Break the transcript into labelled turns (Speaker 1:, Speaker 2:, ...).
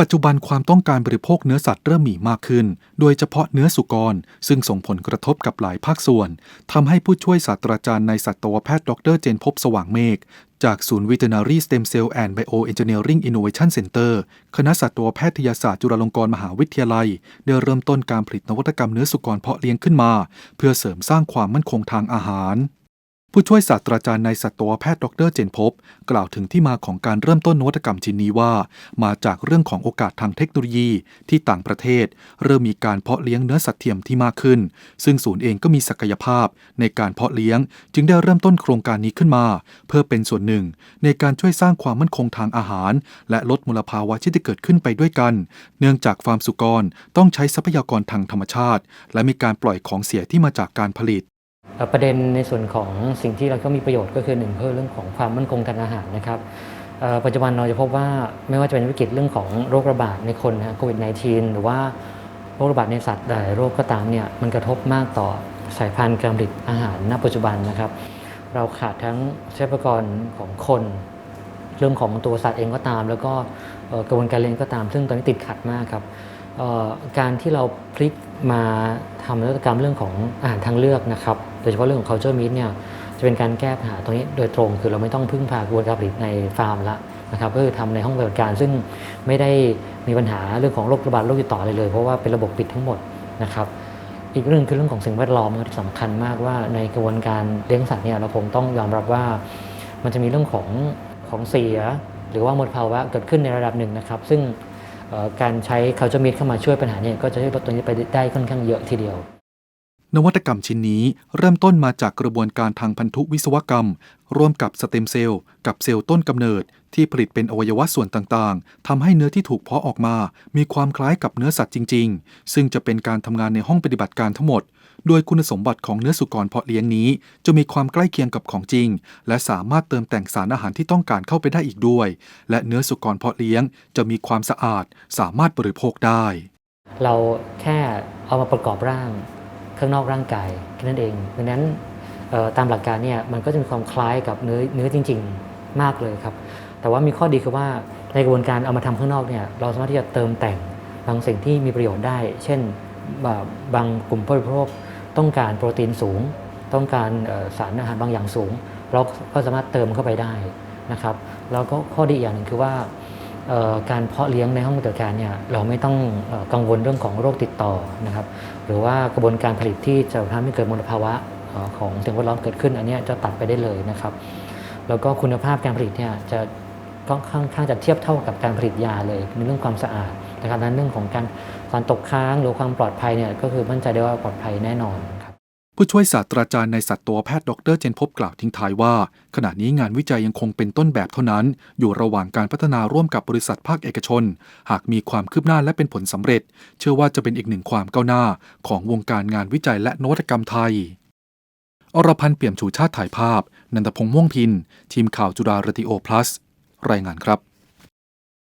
Speaker 1: ปัจจุบันความต้องการบริโภคเนื้อสัตว์เริ่มมีมากขึ้น โดยเฉพาะเนื้อสุกร ซึ่งส่งผลกระทบกับหลายภาคส่วนทำให้ผู้ช่วยศาสตราจารย์ในสัตวแพทย์ดรเจนพบสว่างเมฆ จากศูนย์ Veterinary Stem Cell and Bioengineering Innovation Center คณะสัตวแพทยศาสตร์จุฬาลงกรณ์มหาวิทยาลัย ได้เริ่มต้นการผลิตนวัตกรรมเนื้อสุกรเพาะเลี้ยงขึ้นมา เพื่อเสริมสร้างความมั่นคงทางอาหาร ผู้ช่วยศาสตราจารย์ในสัตวแพทย์ดรเจนพบ กล่าวถึงที่มาของการเริ่มต้นนวัตกรรมชิ้นนี้ว่า มาจากเรื่องของโอกาสทางเทคโนโลยี ที่ต่างประเทศ เริ่มมีการเพาะเลี้ยงเนื้อสัตว์เทียมที่มากขึ้น ซึ่งศูนย์เองก็มีศักยภาพ ในการเพาะเลี้ยง จึงได้เริ่มต้นโครงการนี้ขึ้นมา เพื่อเป็นส่วนหนึ่ง ในการช่วยสร้างความมั่นคงทางอาหาร และลดมลภาวะที่จะเกิดขึ้นไปด้วยกัน เนื่องจากฟาร์มสุกรต้องใช้ทรัพยากรทางธรรมชาติ และมีการปล่อยของเสียที่มาจากการผลิต
Speaker 2: ประเด็นในส่วนของสิ่งที่เราก็มีประโยชน์ก็คือหนึ่งเพื่อเรื่องของความมั่นคงทางอาหารนะครับปัจจุบันเราจะพบว่าไม่ว่าจะเป็นวิกฤตเรื่องของโรคระบาดในคนนะโควิด -19 หรือว่าโรคระบาดในสัตว์หลายโรคก็ตามเนี่ยมันกระทบมากต่อสายพันธุ์การผลิตอาหารณปัจจุบันนะครับ เราขาดทั้งทรัพยากรของคน เรื่องของตัวสัตว์เองก็ตาม แล้วก็กระบวนการเลี้ยงก็ตาม ซึ่งตอนนี้ติดขัดมากครับการที่เราพลิกมาทำนวัตกรรมเรื่องของอาหารทางเลือกนะครับ โดยเฉพาะเรื่องของ culture meat เนี่ยจะเป็นการแก้ปัญหาตรงนี้โดยตรงคือเราไม่ต้องพึ่งพากระบวนการผลิตในฟาร์มละนะครับก็คือทำในห้องปฏิบัติการซึ่งไม่ได้มีปัญหาเรื่องของโรคระบาดโรคติดต่ออะไรเลย เพราะว่าเป็นระบบปิดทั้งหมดนะครับอีกเรื่องคือเรื่องของสิ่งแวดล้อมที่สำคัญมากว่าในกระบวนการเลี้ยงสัตว์เนี่ยเราคงต้องยอมรับว่า มันจะมีเรื่องของของเสีย หรือว่ามลภาวะเกิดขึ้นในระดับหนึ่งนะครับ ซึ่งการใช้เขาจะมีเข้ามาช่วยปัญหาเนี่ยก็จะช่วยลดตรงนี้ไปได้ค่อนข้างเยอะทีเดียว
Speaker 1: นวัตกรรมชิ้นนี้เริ่มต้นมาจากกระบวนการทางพันธุวิศวกรรม ร่วมกับสเต็มเซลล์กับเซลล์ต้นกำเนิด ที่ผลิตเป็นอวัยวะส่วนต่างๆทำให้เนื้อที่ถูกเพาะออกมา มีความคล้ายกับเนื้อสัตว์จริง ๆ ซึ่งจะเป็นการทำงานในห้องปฏิบัติการทั้งหมด โดยคุณสมบัติของเนื้อสุกรเพาะเลี้ยงนี้ จะมีความใกล้เคียงกับของจริง และสามารถเติมแต่งสารอาหารที่ต้องการเข้าไปได้อีกด้วย และเนื้อสุกรเพาะเลี้ยง จะมีความสะอาด สามารถบริโภคได้
Speaker 2: เราแค่เอามาประกอบร่าง ข้างนอกร่างกายแค่นั้นเอง ดังนั้นตามหลักการเนี่ยมันก็จะมีความคล้ายกับเนื้อเนื้อจริง ๆมากเลยครับ แต่ว่ามีข้อดีคือว่าในกระบวนการเอามาทำข้างนอกเนี่ยเราสามารถที่จะเติมแต่งบางสิ่งที่มีประโยชน์ได้ เช่นบาบางกลุ่มผู้บริโภคต้องการโปรตีนสูง ต้องการสารอาหารบางอย่างสูง เราก็สามารถเติมเข้าไปได้นะครับ แล้วก็ข้อดีอีกอย่างหนึ่งคือว่า การเพาะเลี้ยงในห้องปฏิบัติการเนี่ยเราไม่ต้องออกังวลเรื่องของโรคติดต่อนะครับหรือว่ากระบวนการผลิตที่จะทำให้เกิดมลภาวะออของสิ่งแวดล้อมเกิดขึ้น อันนี้จะตัดไปได้เลยนะครับ แล้วก็คุณภาพการผลิตเนี่ยจะก็ค่อนข้างจะเทียบเท่ากับการผลิตยาเลยในเรื่องความสะอาดนะครับนั้นเรื่องของการสารตกค้างหรือความปลอดภัยเนี่ยก็คือมั่นใจได้ว่าปลอดภัยแน่นอน
Speaker 1: ผู้ช่วยศาสตราจารย์ในสัตวแพทย์ดรเจนพบกล่าวทิ้งท้ายว่า ขณะนี้งานวิจัยยังคงเป็นต้นแบบเท่านั้น อยู่ระหว่างการพัฒนาร่วมกับบริษัทภาคเอกชน หากมีความคืบหน้าและเป็นผลสำเร็จ เชื่อว่าจะเป็นอีกหนึ่งความก้าวหน้า ของวงการงานวิจัยและนวัตกรรมไทย อรพันธ์เปี่ยมชูชาติถ่ายภาพ นันทพงษ์ม่วงพิน ทีมข่าวจุฬาเรติโอพลัส รายงานครับ